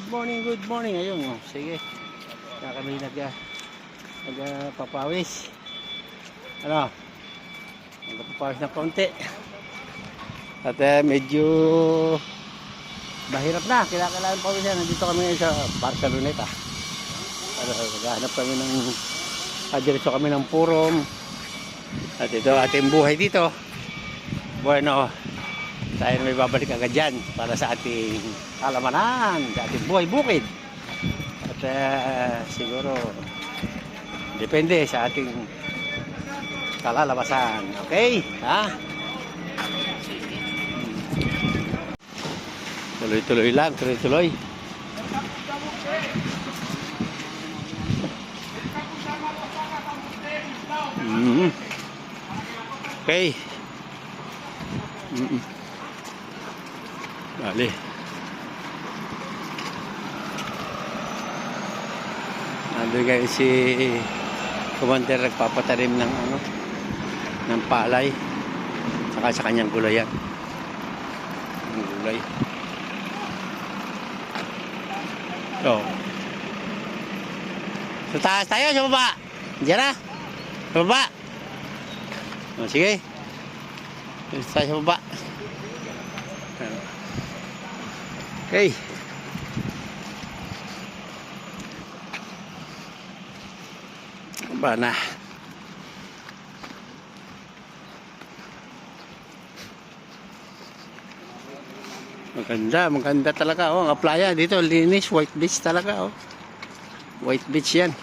good morning, good morning. Ayun, oh, sige. Kaya kami nag, uh, nag uh, papawis. Ano? Nagpapawis ng konti. At uh, medyo mahirap na. Kailangan pawisan. Nandito kami sa Barceloneta. Ano, naghahanap kami ng adiretso kami ng purom. At ito ating buhay dito. Bueno, tayo may babalik agad dyan para sa ating alamanan, sa ating buhay bukid. At uh, siguro, depende sa ating kalalabasan. Okay? Ha? Tuloy-tuloy lang, tuloy-tuloy. Mm Okay. Mm -mm. Bali. Nandun kayo si Commander nagpapatalim ng ano ng palay saka sa kanyang gulayan. Ang gulay. So. Sa taas tayo, sa baba. Diyan na. Sa baba. O, sige. Sa baba. Okay. Ba na. Maganda, maganda talaga. Oh, ang playa dito, linis, white beach talaga. Oh. White beach yan.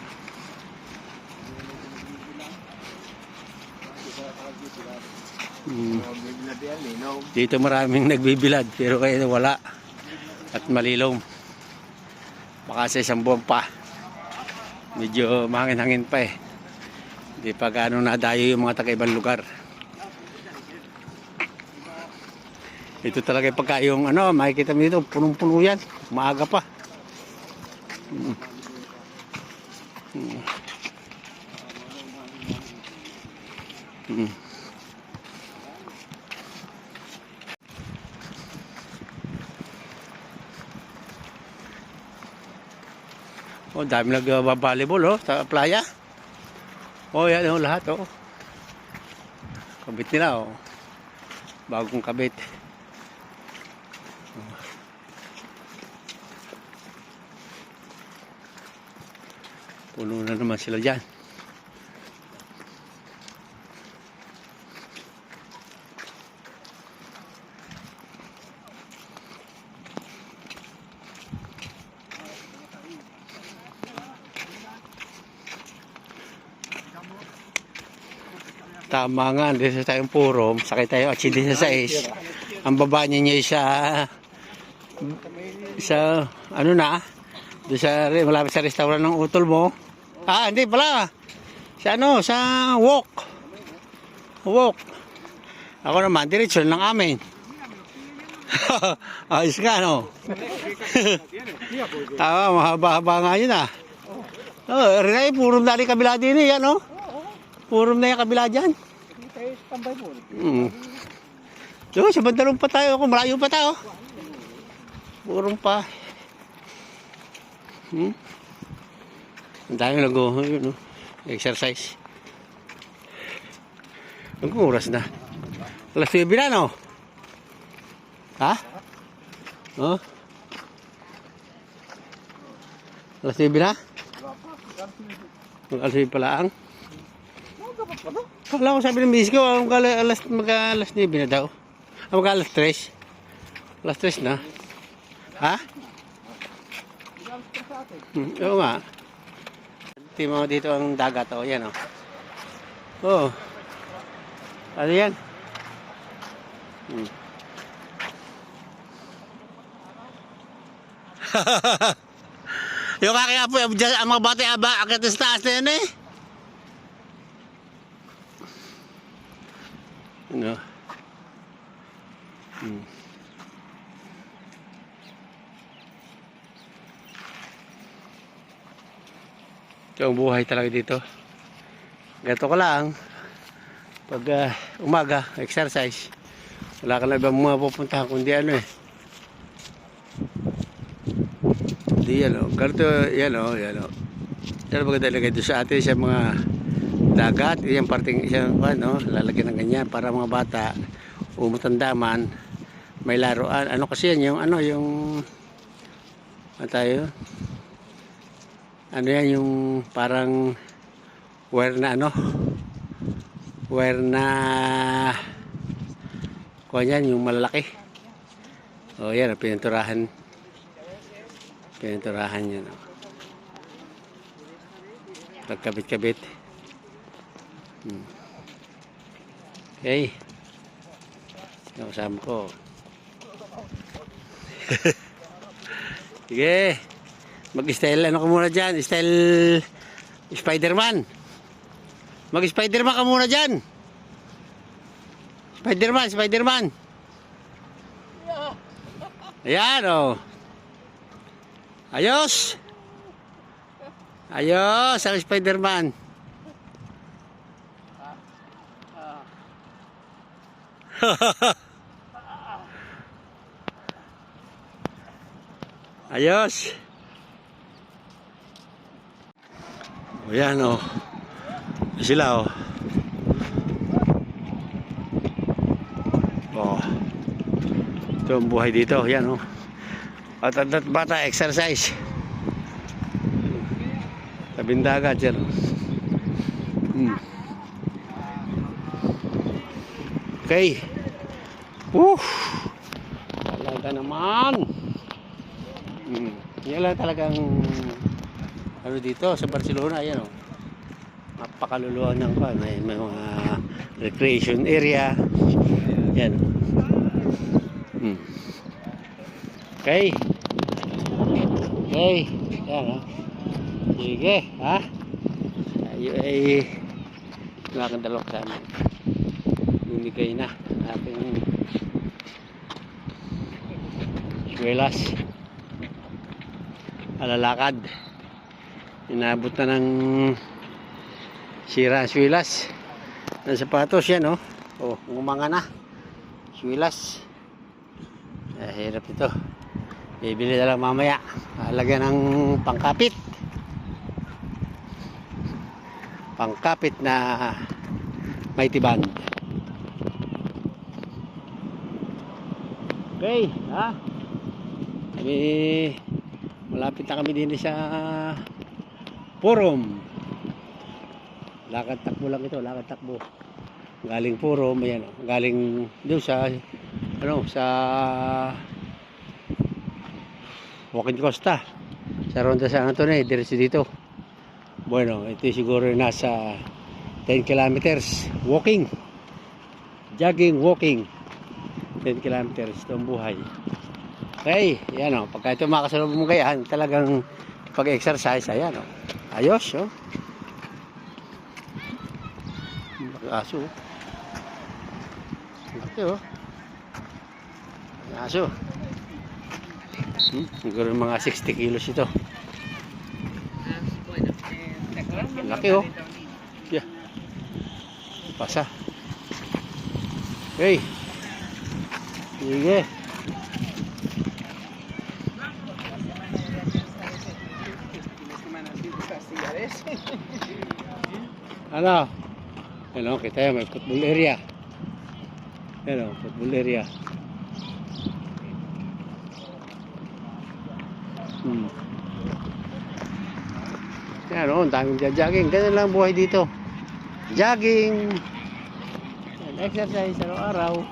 Hmm. Dito maraming nagbibilad pero kayo wala. At malilom. Baka sa isang buwan pa. Medyo mahangin-hangin pa eh. Hindi pa gaano nadayo yung mga taga-ibang lugar. Ito talaga pagka yung ano, makikita mo dito, punong-puno yan. Maaga pa. Oh, dami nag-volleyball oh, sa playa. Oh, yan oh, lahat oh. Kabit nila oh. Bagong kabit. Puno na naman sila dyan. Tama nga, dito sa tayong purom, sakay tayo at hindi sa sais. Ang baba niya niya sa sa ano na, doon sa malapit sa restaurant ng utol mo. Ah, hindi pala. Sa ano, sa walk. Walk. Ako naman, diretso lang amin. Ayos nga, no? Tama, mahaba-haba nga yun, ah. Oh, rin purom na rin kabila din eh, ano? Purom na yung kabila dyan. Mm. So, sa bandalong pa tayo. Kung malayo pa tayo. Purong pa. Hmm? Ang dami nag yun, no? exercise. Ang oras na. Alas 9 na, no? Ha? Oh? Alas 9 na? Alas 9 pa lang? Kala ko sabi ng miss ko, mag alas, mag alas 9 na daw. Ah, mag alas 3. Alas 3 na. Ha? Hmm, oo nga. Tingnan mo dito ang dagat, oh, yan, oh. Oh. Ano yan? Hmm. yung aking apo, ang mga bata, aba, akit sa taas na yan eh. Ang buhay talaga dito. Gato ka lang. Pag uh, umaga, exercise. Wala ka na ibang mga pupuntahan kundi ano eh. Hindi yan o. Ganito, yan o, yan o. Yan ang maganda ilagay doon sa atin sa mga dagat. Yan parting isang ano, lalagyan ng ganyan para mga bata umutanda man may laruan. Ano kasi yan yung ano yung ano tayo? Ano yan yung parang wire na ano? Wire na kuha yan yung malalaki. O yan, pininturahan. Pininturahan yan. O. Pagkabit-kabit. Hmm. Okay. Yung kasama ko. Sige. Mag-style ano ka muna dyan? Style Spider-Man. Mag-Spider-Man ka muna dyan. Spider-Man, Spider-Man. Ayan. Oh. Ayos. Ayos ang Spider-Man. Ayos. O yan o. Sila o. Oh. Ito ang buhay dito. Yan o. At at at bata, exercise. Tabing dagat yan. o. Hmm. Okay. Woo! Talaga naman. Hmm. Yan lang talagang ano dito sa Barcelona, ayan oh. Napakaluluwa ng pa, may, may mga recreation area. Yan. Hmm. Okay. Okay. Yan oh. Sige, ha? Tayo ay nakakandalok sa amin. Bumigay na ating swelas alalakad inabot na ng sira ang swilas. Ng sapatos yan oh. Oh umanga na. Swilas. Eh, hirap ito. Bibili na lang mamaya. Alagyan ng pangkapit. Pangkapit na mighty band. Okay ha? Kami malapit na kami din sa forum. Lakad takbo lang ito lakad takbo. Galing forum ayan oh. galing doon sa ano sa Walking Costa. Sa Ronda San Antonio diretso dito. Bueno ito siguro nasa 10 kilometers walking. Jogging walking. 10 kilometers ito ang buhay. Okay, yan o. Pagka ito makasalubong mo gayan, talagang pag-exercise, ayan o. Ayos o. Aso. Ito o. Aso. Hmm, siguro mga 60 kilos ito. Laki o. Yeah. Pasa. Okay. Sige. Ano? Ano, kita yan, may football area. Ano, football area. Hmm. Yan, ang daming jogging. Ganyan lang buhay dito. Jogging. Yan, exercise araw-araw.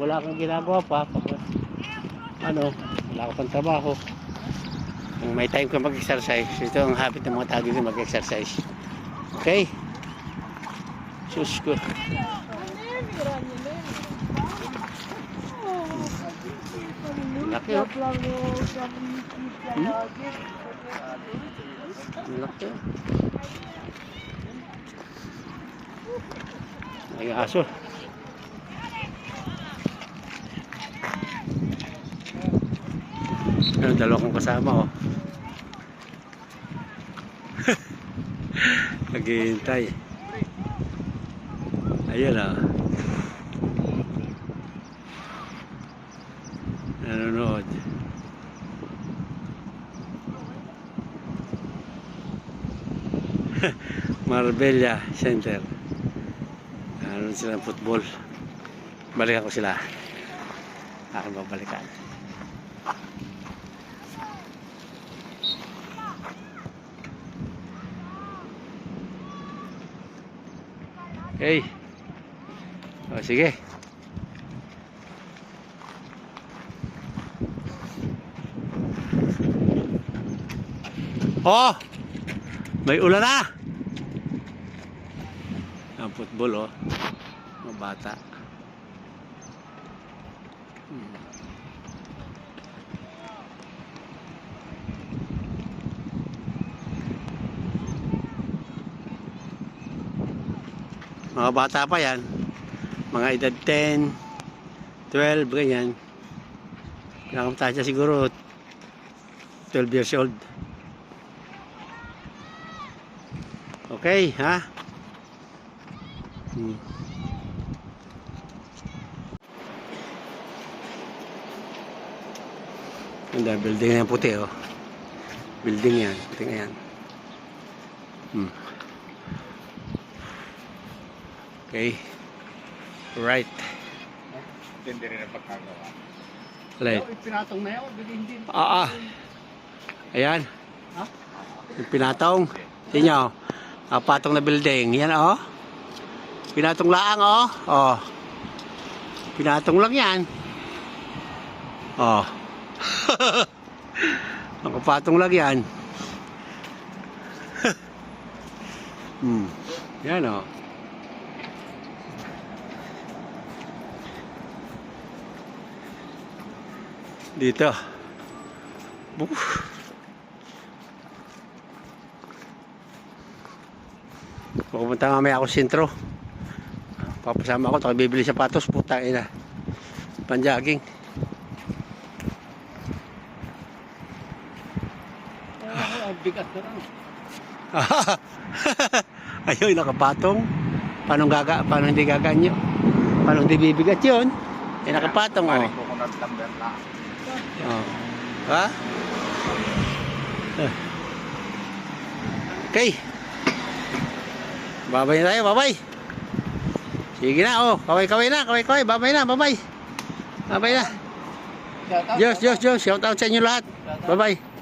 Wala kang ginagawa pa. Ano, wala ka pang trabaho. Kung may time ka mag-exercise, ito ang habit ng mga tao dito mag-exercise. Okay? Sus ko. Laki oh. Hmm? Laki oh. Ay aso. Ayun, dalawa kong kasama oh. Naghihintay. Ayun oh. Nanonood. Marbella Center. Ano sila football. Balikan ko sila. Akin babalikan. Okay. O, sige. Oh! May ulan na! Ang football, oh. Mga bata. Mga bata pa yan. Mga edad 10, 12, ganyan. Pinakamta siya siguro 12 years old. Okay, ha? Hmm. Ganda, building na yan puti, oh. Building yan, nga yan. Hmm. Okay. Right. Hindi rin ang pagkagawa. Right. Pinatong na yun, hindi. Ah, ah. Ayan. Ha? Yung pinatong. Tingnan nyo. Ah, patong na building. Yan, oh. Pinatong laang, oh. Oh. Pinatong lang yan. Oh. Nakapatong lang yan. hmm. Yan, oh. Dito. Buf. Pupunta mamaya ako sa sentro. Papasama ako, taka bibili sapatos, puta ina. Panjaging. Ang bigat na lang. Ayun, nakapatong. Paano gaga, paano hindi gaganyo? Paano hindi bibigat yun? Eh, nakapatong, oh. Oh. Ha? Okay. Babay na tayo, babay. Sige na, oh. Kaway-kaway na, kaway-kaway. Babay na, babay. Babay na. Diyos, Diyos, Diyos. Shout out sa inyo lahat. Bye-bye.